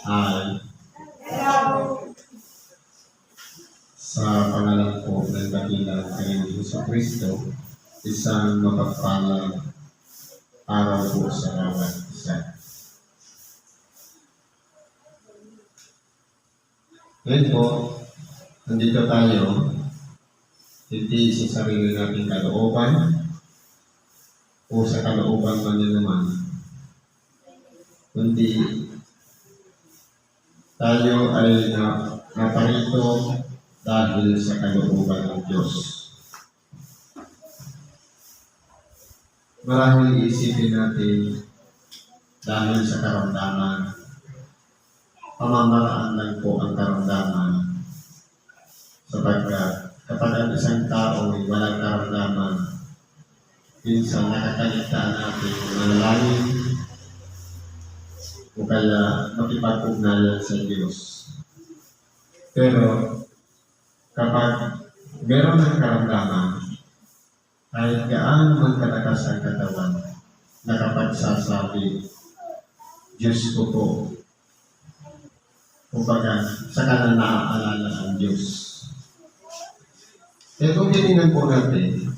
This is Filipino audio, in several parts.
Hi. Sa pangalan po ng dakilang Panginoon Hesus Kristo, isang mapagpalang araw po sa bawat isa. Ngayon po, nandito tayo, hindi sa sarili nating kalooban o sa kalooban man naman, kundi tayo ay na, naparito dahil sa kalooban ng Diyos. Marahil isipin natin dahil sa karamdaman, pamamaraan lang po ang karamdaman. Sapagkat kapag ang isang tao ay walang karamdaman, minsan nakakaligtaan natin manalangin o kaya makipag-ugnayan sa Diyos. Pero kapag meron ng karamdaman, kahit gaano man kalakas ang katawan, nakapagsasabi, Diyos ko po. Kumbaga, sa kanan naaalala ang Diyos. Eh kung titingnan po natin,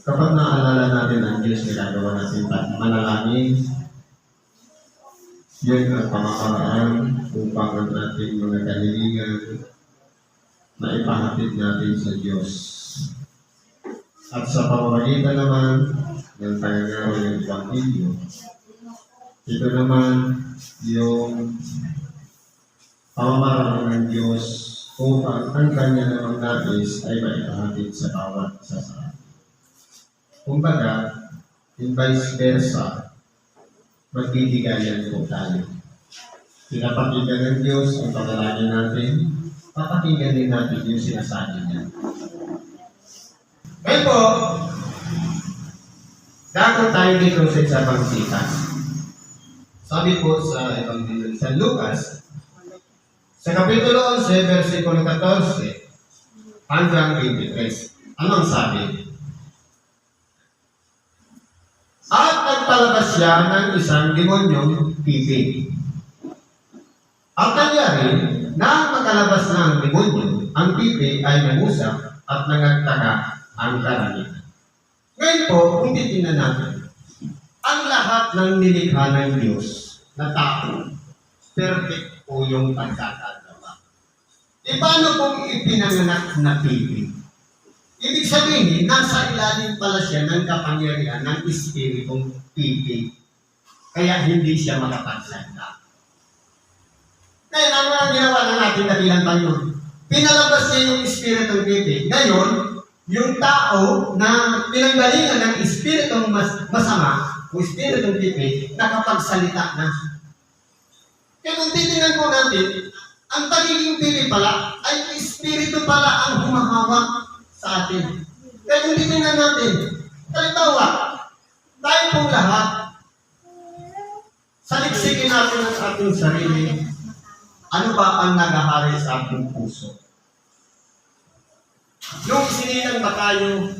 kapag naalala natin ang Diyos, ginagawa natin manalangin, yun ang pamamaraan upang ang ating mga kalilingan na ipahatid natin sa Diyos. At sa pamamagitan naman ng pangangaraw ng Ebanghelyo, ito naman yung pamamaraan ng Diyos upang ang kanya namang nais ay maipahatid sa bawat isa sa atin. Kumbaga, in vice versa, magbibigayan po tayo. Pinapakinggan ng Diyos ang panalangin natin, papakinggan din natin yung sinasabi niya. Ngayon po, dakot tayo dito sa isang. Sabi po sa Ebanghelyo sa Lucas, sa Kapitulo 11, versikulo 14, hanggang 23. Anong sabi? At nagpalabas siya ng isang demonyong pipi. Ang nangyari, nang makalabas na ang demonyo, ang pipi ay nangusap at nangagtaka ang karamihan. Ngayon po, kung titingnan natin, ang lahat ng nilikha ng Diyos na tao, perfect po yung pagkakagawa. E paano kung ipinanganak na pipi? Ibig sabihin, nasa ilalim pala siya ng kapangyarihan ng Espiritong pipi. Kaya hindi siya makapagsalita. Kaya ano ang ginawa na natin dahilan tayo? Pinalabas niya yung Espiritong pipi. Ngayon, yung tao na pinanggalingan ng Espiritong mas masama, o Espiritong pipi, nakapagsalita na. Kaya kung titingnan po natin, ang pagiging pipi pala ay Espiritu pala ang humahawak sa atin. Kaya kung titingnan natin, halimbawa, tayo pong lahat, saliksikin natin ang ating sarili, ano ba ang nagahari sa ating puso? Nung sininang ba tayo,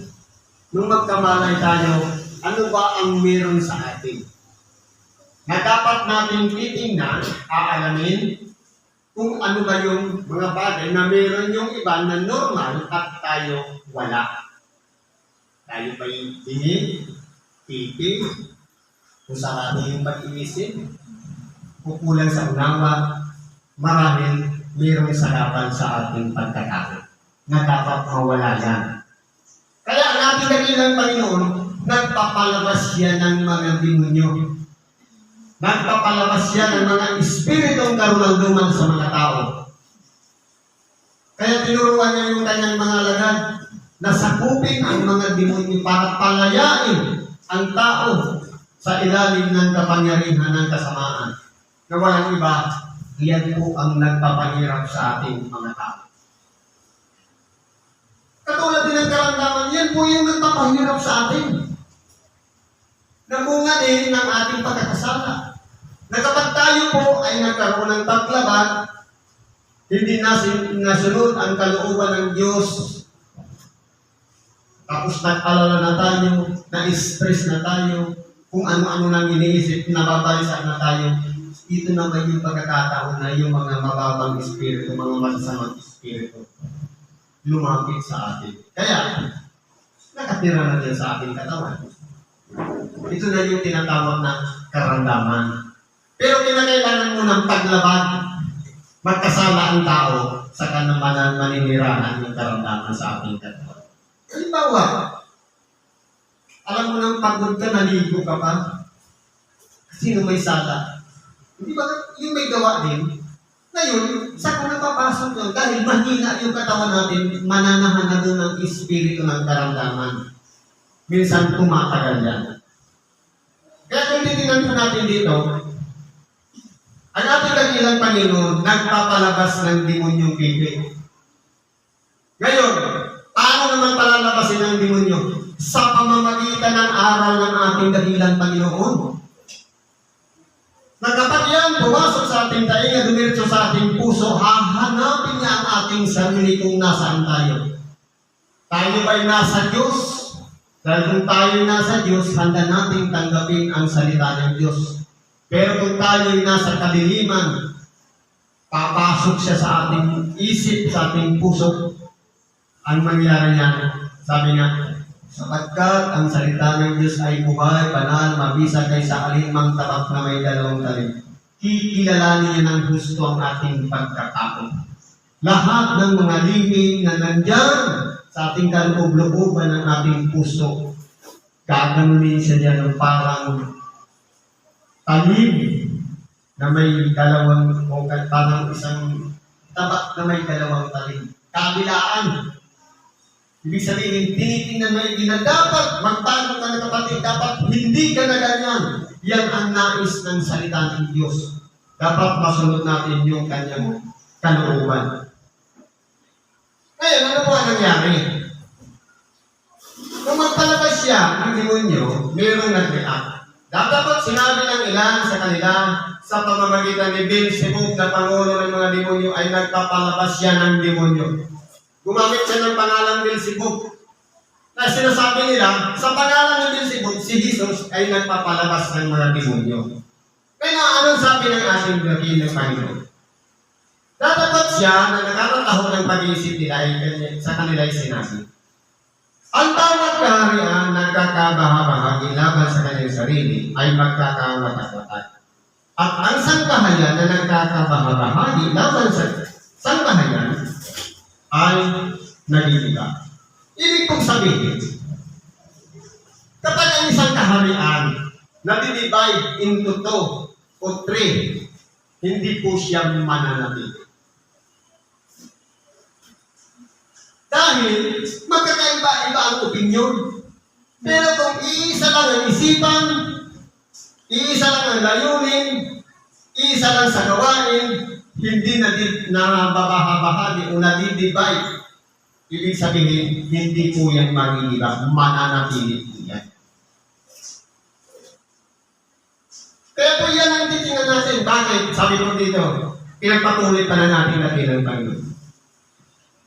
nung magkamalay tayo, ano ba ang meron sa atin? Na dapat natin titingnan, aalamin, kung ano ba yung mga bagay na meron yung iba na normal at tayo wala. Tayo ba yung dingin, pipi, kung sarado yung pag-iisip, kukulang sa unawa, marahil mayroong sarapan sa ating pagkatao na dapat mawala yan. Kaya ang ating dakilang Panginoon, nagpapalabas yan ng mga demonyo. Nagpapalabas yan ng mga espiritong karunalduman sa mga tao. Kaya tinuruan niya yung kanyang mga alagad na sakupin ang mga demonyo para palayain ang tao sa ilalim ng kapangyarihan ng kasamaan. Na walang iba, yan po ang nagpapahirap sa ating mga tao. Katulad din ng karamdaman, yan po yung nagpapahirap sa atin. Namunga din ng ating pagkakasala. Na kapag tayo po ay nagkaroon ng paglaban, hindi nasin, nasunod ang kalooban ng Diyos, tapos nag-alala na tayo, na-stress na tayo, kung ano-ano nang iniisip, nababalisa na tayo, ito naman yung pagkakataon na yung mga mababang espiritu, mga masasamang espiritu, lumapit sa atin. Kaya, nakatira na din sa ating katawan. Ito na yung tinatawag na karamdaman. Pero kinakailangan mo ng paglabag. Magkasala ang tao sa kanamanan maninirahan ng karamdaman sa ating katawan. Halimbawa, alam mo nang pagod ka, naligo ka pa. Sino may sala? Hindi ba yung may gawa din? Ngayon, sa kung napapasok yun, dahil mahina yung katawan natin, mananahan na doon ang espiritu ng karamdaman. Minsan tumatagal yan. Kaya kung titignan natin dito, ang ating dakilang Panginoon, nagpapalabas ng demonyong pipi. Ngayon, paano naman palalabasin ng demonyo? Sa pamamagitan ng aral ng ating dakilang Panginoon. Na kapag yan pumasok sa ating tainga, dumiretso sa ating puso, hahanapin niya ang ating sarili kung nasaan tayo. Tayo ba'y nasa Diyos? Dahil kung tayo nasa Diyos, handa nating tanggapin ang salita ng Diyos. Pero kung tayo'y nasa kadiliman, papasok siya sa ating isip, sa ating puso, ang mangyari niya, sabi nga, sapagkat ang salita ng Diyos ay buhay, banal, mabisa kaysa alinmang tabak na may dalawang talim. Kikilalanin niya ng gusto ang ating pagkatao. Lahat ng mga lihim na nandyan sa ating kaloob-looban ng ating puso, gaganunin siya niya ng parang talim na may dalawang o parang isang tabak na may dalawang talim. Kabilaan. Ibig sabihin, tinitingnan mo hindi na dapat magtago ka na kapatid, dapat hindi ka na ganyan. Yan ang nais ng salita ng Diyos. Dapat masunod natin yung kanyang kalooban. Ngayon, ano po ang nangyari? Kung magpalabas siya ng demonyo, mayroong nag-react. Dapat sinabi ng ilan sa kanila sa pamamagitan ni Beelzebub na pangulo ng mga demonyo ay nagpapalabas siya ng demonyo. Gumamit siya ng pangalan Beelzebub. Na sinasabi nila, sa pangalan ni Beelzebub, si Jesus ay nagpapalabas ng mga demonyo. Kaya anong sabi ng ating dakilang Panginoon? Datapat siya na nakakataho ng pag-iisip nila ay sa kanila ay sinabi. Ang bawat kaharian nagkakabahabahagi laban sa kanyang sarili ay magkakawatak-watak. At ang sangkahayan na nagkakabahabahagi laban sa sangkahayan ay nagigita. Ibig kong sabihin, kapag ang isang kaharian nadidivide into two o three, hindi po siya mananatili. Dahil magkakaiba-iba ang opinyon. Pero kung iisa lang ang isipan, iisa lang ang layunin, iisa lang sa gawain, hindi na nababahabahagi o nadidivide. Ibig sabihin, hindi po yan mangingiba, mananatili po yan. Kaya po yan ang titingnan natin. Bakit? Sabi ko dito, pinagpatuloy pa na natin na Panginoon.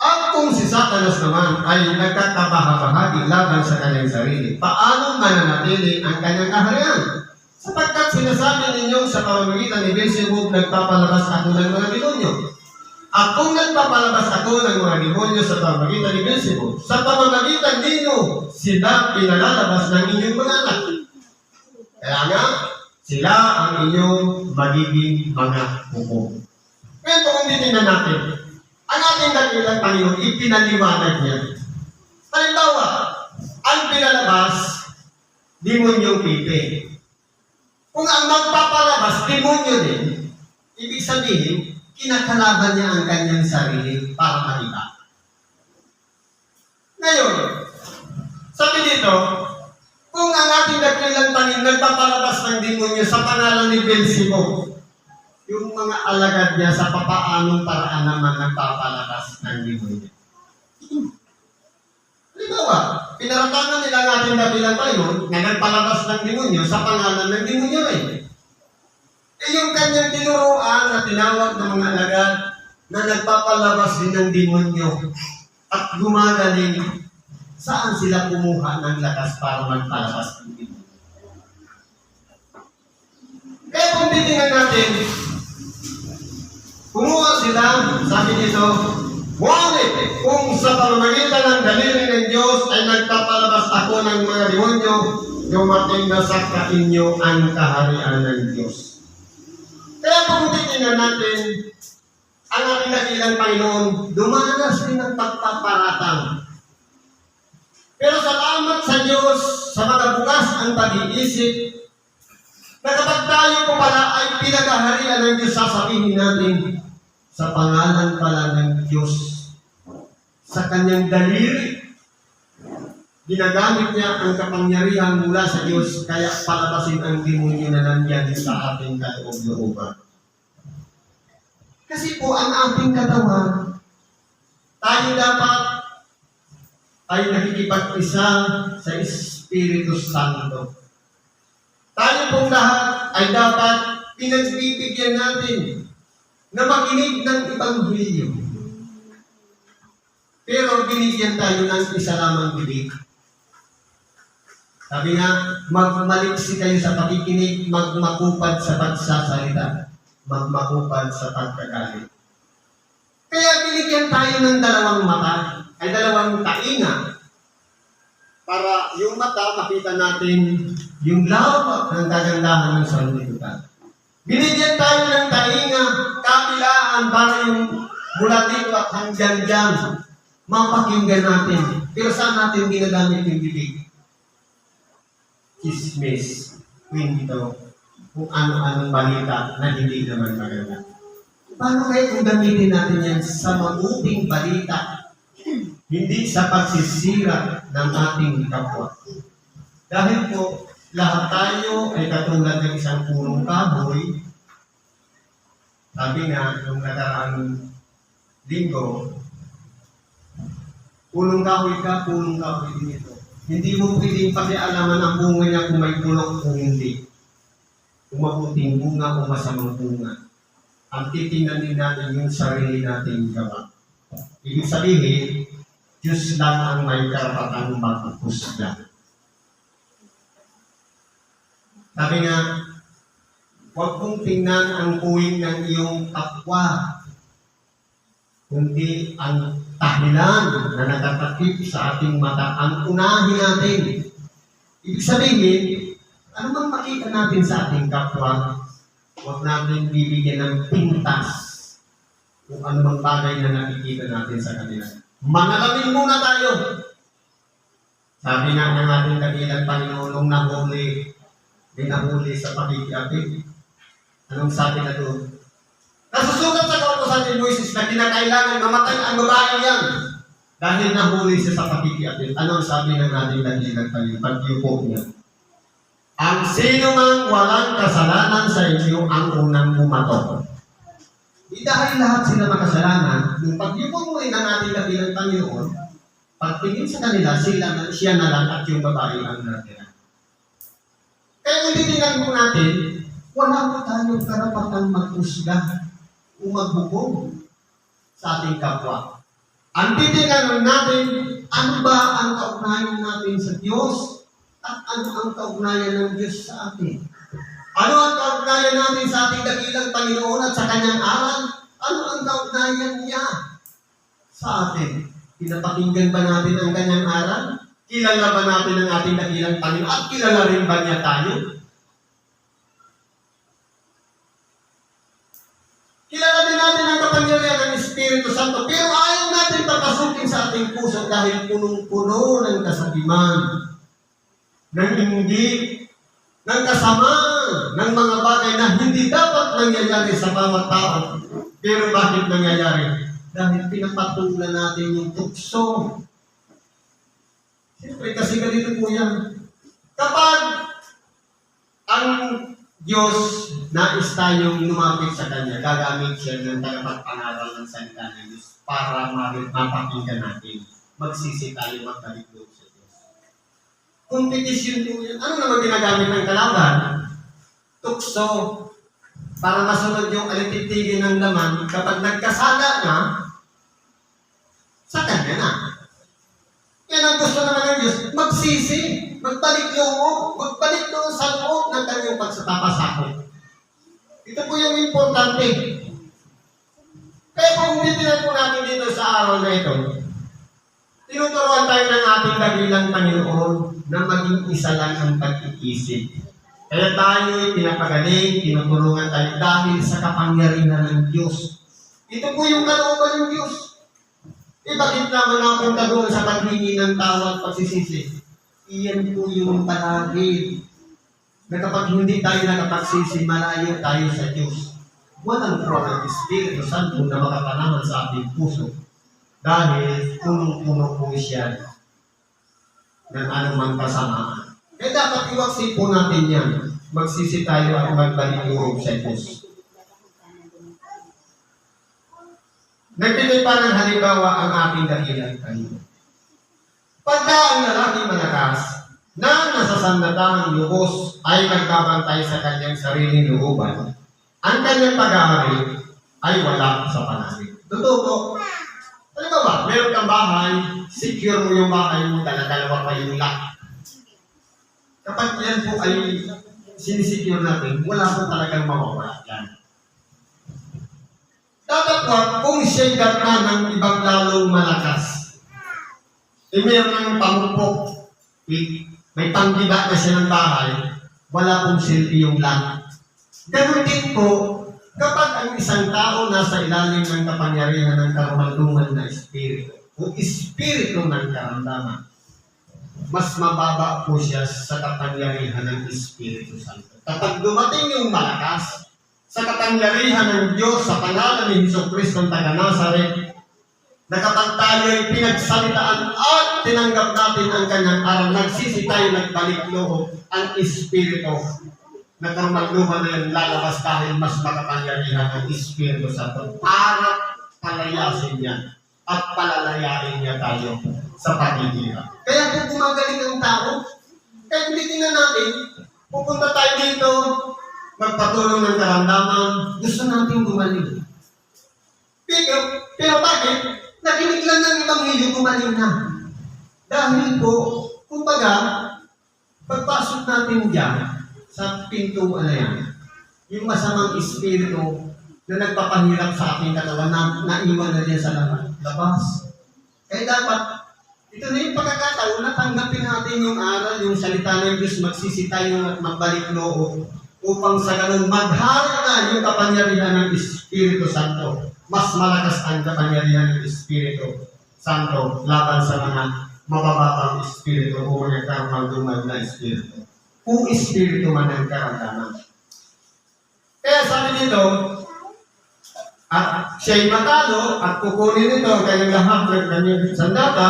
At kung si Satanas naman ay nagkakabahabahagi laban sa kanyang sarili, paano mananatili ang kanyang kaharian? Sapagkat sinasabi ninyo sa pamamagitan ni Beelzebub, nagpapalabas ako ng mga demonyo. At kung nagpapalabas ako ng mga demonyo sa pamamagitan ni Beelzebub, sa pamamagitan ninyo, sila pinalalabas ng inyong mga anak. Kaya nga, sila ang inyong magiging mga kuko. Ngayon kung titingnan natin, ang ating dakilang Panginoon, ipinaliwanag niya. Halimbawa, ang pinalabas, demonyong pipi. Kung ang magpapalabas, demonyo din, ibig sabihin, kinakalaban niya ang kanyang sarili para makita. Ngayon, sabi dito, kung ang ating dakilang Panginoon nagpapalabas ng demonyo sa pangalan ni Beelzebub, yung mga alagad niya sa papaanong paraan naman nagpapalabas ng demonyo. Halimbawa, pinaratangan nila ang ating dakilang Panginoon na nagpalabas ng demonyo sa pangalan ng demonyo rin. Eh yung kanyang tinuruan na tinawag ng mga alagad na nagpapalabas din ng demonyo at gumagaling, saan sila kumuha ng lakas para magpalabas ng demonyo? Kaya kung titingnan natin, kumuha sila, sabi dito, Ngunit kung sa pamamagitan ng daliri ng Diyos ay nagpapalabas ako ng mga demonyo, dumating na sa kainyo ang kaharian ng Diyos. Kaya kung titingnan natin, ang ating dakilang Panginoon, dumanas din ng pagpaparatang. Pero salamat sa Diyos sa mga bukas ang pag-iisip na kapag tayo po pala ay pinagaharian ng Diyos, sasabihin natin, sa pangalan pala ng Diyos, sa kanyang daliri, ginagamit niya ang kapangyarihan mula sa Diyos, kaya palabasin ang demonyo na nandyan sa ating kaloob-looban. Kasi po, ang ating katawan, tayo dapat ay nakikipag-isa sa Espiritu Santo. Tayo pong lahat ay dapat pinagbibigyan natin na makinig ng Ebanghelyo. Pero binigyan tayo ng isa lamang bibig. Sabi nga, magmaliksi kayo sa pakikinig, magmakupad sa pagsasalita, magmakupad sa pagkagalit. Kaya binigyan tayo ng dalawang mata, ay dalawang tainga, para yung mata makita natin yung lawak ng kagandahan ng sanlibutan. Binigyan tayo ng tainga, kabilaan para yung mula dito at hanggang dyan, mapakinggan natin. Pero saan natin ginagamit yung bibig? Chismis, kwento, kung ano-anong balita na hindi naman maganda. Paano kaya kung gamitin natin yan sa mabuting balita, hindi sa pagsisira ng ating kapwa? Dahil po, lahat tayo ay katulad ng isang purong kahoy. Sabi nga, nung nakaraang linggo, pulong kahoy ka, pulong kahoy din ito. Hindi mo pwedeng pakialaman ang bunga niya kung may pulok o hindi. Kung mabuting bunga o masamang bunga. Ang titingnan din natin yung sarili nating gawa. Ibig sabihin, Diyos lang ang may karapatang magpusga. Sabi nga, huwag kong tingnan ang puwing ng iyong kapwa, kundi ang tahilan na nakatakip sa ating mata, ang unahin natin. Ibig sabihin, ano mang makita natin sa ating kapwa, huwag natin bibigyan ng pintas kung ano mang bagay na nakikita natin sa kanila. Manalamin muna tayo. Sabi nga ng ating kabilang Panginoon nung nahuli, dinahuli sa pakikiapit. Anong sabi na doon? Nasusulat sa kautosan ni Moises na kinakailangan mamatay ang babae yan dahil nahuli siya sa pakikiapit. Ano ang sabi ng ating dakilang Panginoon? Pagyupo niya. Ang sino mang walang kasalanan sa inyo ang unang bumato. Di dahil lahat sila makasalanan, yung pagyupo mo rin ang ating dakilang Panginoon, pagtingin sa kanila, sila siya na lang at yung babae ang natira. Kaya kung titingnan po natin, wala po tayong karapatang magkusga o magbubog sa ating kapwa. Ang titingnan natin, ano ba ang kaugnayan natin sa Diyos at ano ang kaugnayan ng Diyos sa atin? Ano ang kaugnayan natin sa ating dakilang Panginoon at sa Kanyang aral? Ano ang kaugnayan niya sa atin? Pinapakinggan ba natin ang Kanyang aral? Kilala ba natin ang ating dakilang Panginoon? At kilala rin ba niya tayo? Kilala din natin ang kapangyarihan ng Espiritu Santo, pero ayaw natin papasukin sa ating puso dahil punong-puno ng kasabiman, ng hindi, ng kasama, ng mga bagay na hindi dapat nangyayari sa bawat tao. Pero bakit nangyayari? Dahil pinapatulan natin yung tukso. Siyempre, kasi ganito po yan. Kapag ang Diyos nais tayong lumapit sa Kanya, gagamit siya ng tagapagpangaral ng salita ng Diyos para ma- mapakinggan natin. Magsisi tayo magbalik loob sa Diyos. Competition po yan. Ano naman ginagamit ng kalaban? Tukso. Para masunod yung alititigi ng laman, kapag nagkasala na, sa Kanya na. Yan ang gusto naman ng Diyos, magsisi, magbalik loob, magbalik doon sa loob ng kanyang pagsapapasakot. Ito po yung importante. Kaya kung titinan po natin dito sa araw na ito, tinuturuan tayo ng ating dakilang Panginoon na maging isa lang ang pag-iisip. Kaya tayo pinapagaling, tinutulungan tayo dahil sa kapangyarihan ng Diyos. Ito po yung kalooban ng Diyos. Eh bakit naman napunta doon sa paghingi ng tawad pagsisisi? Iyan po yung palagi na kapag hindi tayo nakapagsisi, malayo tayo sa Diyos. Walang pro ng Espiritu Santo na makapanaman sa ating puso dahil punong-puno po siya ng anumang kasamaan. Kaya dapat iwaksin po natin yan. Magsisi tayo at magbalik loob sa Diyos. Nagbigay pa ng halimbawa ang ating dahilan kanina. Pagka ang lalaki malakas na nasasandatang lubos ay nagbabantay sa kanyang sariling looban, ang kanyang pag-aari ay wala sa panahon. Totoo po. Ba, meron kang bahay, secure mo yung bahay mo, dala-dalawa pa yung lock. Kapag yan po ay sinisecure natin, wala po talagang mawawala yan. Datapwat, kung siya'y gatna ng ibang lalong malakas, eh meron ng pamupok, eh, may panggiba na siya ng bahay, wala pong silbi yung lahat. Ganun din po, kapag ang isang tao nasa ilalim ng kapangyarihan ng karumalduman na espiritu, o espiritu ng karamdaman, mas mababa po siya sa kapangyarihan ng Espiritu Santo. Kapag dumating yung malakas, sa kapangyarihan ng Diyos sa pangalan ni Hesus Kristo ng taga Nazaret, na ay pinagsalitaan at tinanggap natin ang kanyang aral, nagsisi tayo nagbalik loob ang Espiritu. Na karumalduman na yun lalabas dahil mas makapangyarihan ng Espiritu Santo para palayasin niya at palalayain niya tayo sa paghihirap. Kaya kung gumagaling ang tao, kahit hindi tingnan natin, pupunta tayo dito, magpatulong ng karamdaman, gusto natin gumaling. Pero, pero bakit? Nakinig lang ng ibang hilyo gumaling na. Dahil po, kumbaga, pagpasok natin diyan sa pintuan na yan, yung masamang espiritu na nagpapahirap sa ating katawan na naiwan na diyan sa labas. Kaya dapat, ito na yung pagkakataon na tanggapin natin yung aral, yung salita ng Diyos, magsisi tayo at magbalik loob upang sa ganun maghari na yung kapangyarihan ng Espiritu Santo. Mas malakas ang kapangyarihan ng Espiritu Santo laban sa mga mababatang Espiritu o mga karamagdumag na Espiritu. Kung Espiritu man ang karamdaman. Kaya sabi dito, at siya'y matalo at kukunin ito ang kanyang lahat ng kanyang sandata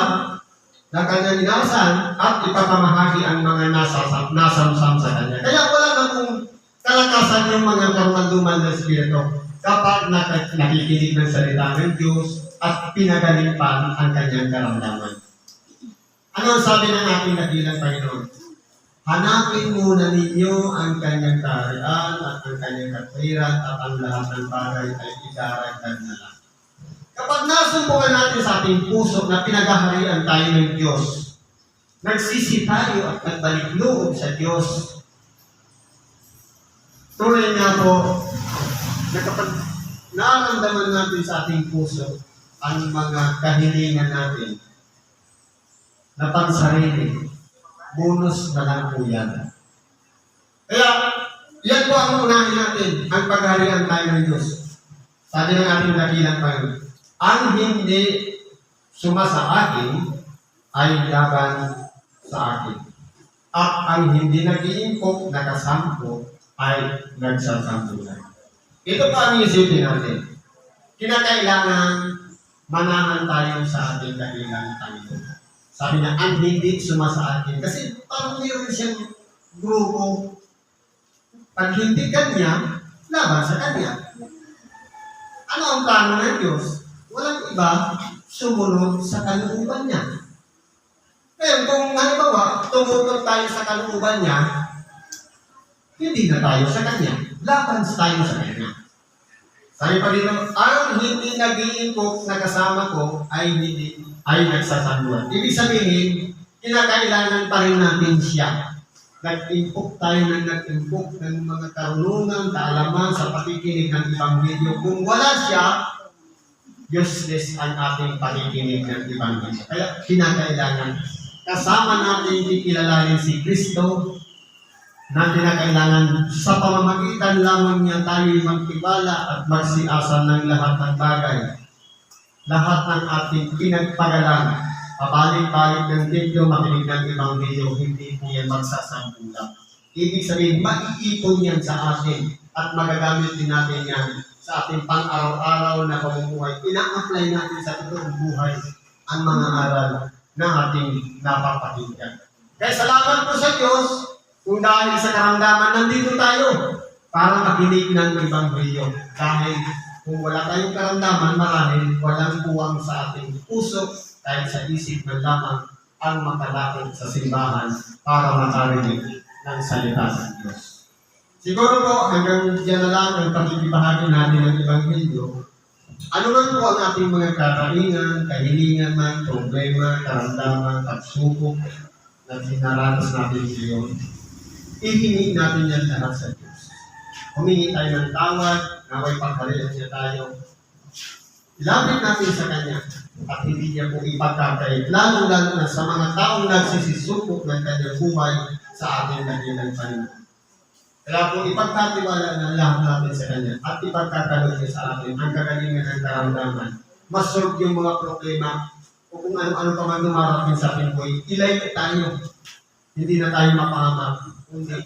na kanyang inasan at ipapamahagi ang mga nasa, nasamsam sa kanya. Kaya wala na kung kalakasan yung mga karumanduman ng Espiritu kapag nak- nakikinig ng salita ng Diyos at pinagaling pa ang kanyang karamdaman. Ano ang sabi ng ating nagilang Panginoon? Hanapin muna ninyo ang kanyang kaharian at ang kanyang katwiran at ang lahat ng bagay ay idaragdag na lang. Kapag nasumpungan natin sa ating puso na pinagaharian tayo ng Diyos, nagsisi tayo at nagbalik loob sa Diyos, tunay nga po na kapag nararamdaman natin sa ating puso ang mga kahilingan natin na pansarili, bonus na lang po yan. Kaya, yan po ang unahin natin, ang pagharian tayo ng Diyos. Sabi ng ating nakilang Panginoon, ang hindi sumasa akin ay laban sa akin. At ang hindi nag-iimpok na kasampo ay nagsasampulan. Ito pa ang isipin natin. Kinakailangan manahan tayo sa ating dahilan Panginoon. Sabi niya, ang hindi sumasa akin. Kasi parang mayroon siyang grupo. Pag hindi kanya, laban sa kanya. Ano ang plano ng Diyos? Walang iba sumunod sa kalooban niya. Ngayon, kung halimbawa, tumutok tayo sa kalooban niya, hindi na tayo sa kanya. Laban tayo sa kanya. Sabi pa dito, ang hindi nag-iimpok na kasama ko ay hindi ay nagsasanduan. Ibig sabihin, kinakailangan pa rin natin siya. nag-impok tayo ng nag-impok ng mga karunungan, kaalaman sa pakikinig ng Ebanghelyo. Kung wala siya, useless ang ating pakikinig ng Ebanghelyo. Kaya kinakailangan kasama natin kikilalanin si Kristo na kinakailangan sa pamamagitan lamang niya tayo magtibala at magsiasan ng lahat ng bagay. Lahat ng ating pinagpagalan, pabalik-balik ng templo, makinig ng Ebanghelyo, hindi po yan magsasambulang. Ibig sabihin, maiipon yan sa atin at magagamit din natin yan sa ating pang-araw-araw na pamumuhay. Ina-apply natin sa totoong buhay ang mga aral na ating napapakinggan. Kaya salamat po sa Diyos kung dahil sa karamdaman nandito tayo para makinig ng Ebanghelyo. Dahil kung wala tayong karamdaman, marahil walang puwang sa ating puso kahit sa isip man lamang ang makalapit sa simbahan para makarinig ng salita ng Diyos. Siguro po hanggang diyan na lang ang pagkikibahagi natin ng Ebanghelyo. Ano man po ang ating mga kakalingan, kahilingan man, problema, karamdaman, pagsubok na dinaranas natin ngayon, ihingi natin yan lahat sa Diyos. Humingi tayo ng tawad, naway pagkalilan niya tayo. Ilapit natin sa Kanya at hindi niya po ipagkakait, lalo-lalo na sa mga taong nagsisisupok ng kanyang buhay sa ating nagilang Panginoon. Kaya po ipagkatiwala na lahat natin sa Kanya at ipagkakalog niya sa atin ang kagalingan ng karamdaman. Masolve yung mga problema o kung ano-ano pa man dumarating sa ating buhay, ilay tayo. Hindi na tayo mapahamak. Kundi,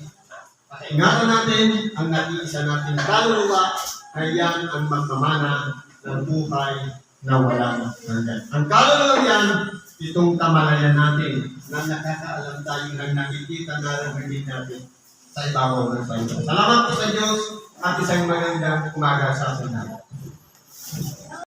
pakaingatan natin ang nag-iisa natin kaluluwa na yan ang magmamana ng buhay na walang hanggan. Ang kaluluwa yan, itong kamalayan natin na nakakaalam tayo ng nakikita na narinig natin sa ibabaw ng Panginoon. Salamat po sa Diyos at isang magandang umaga sa atin.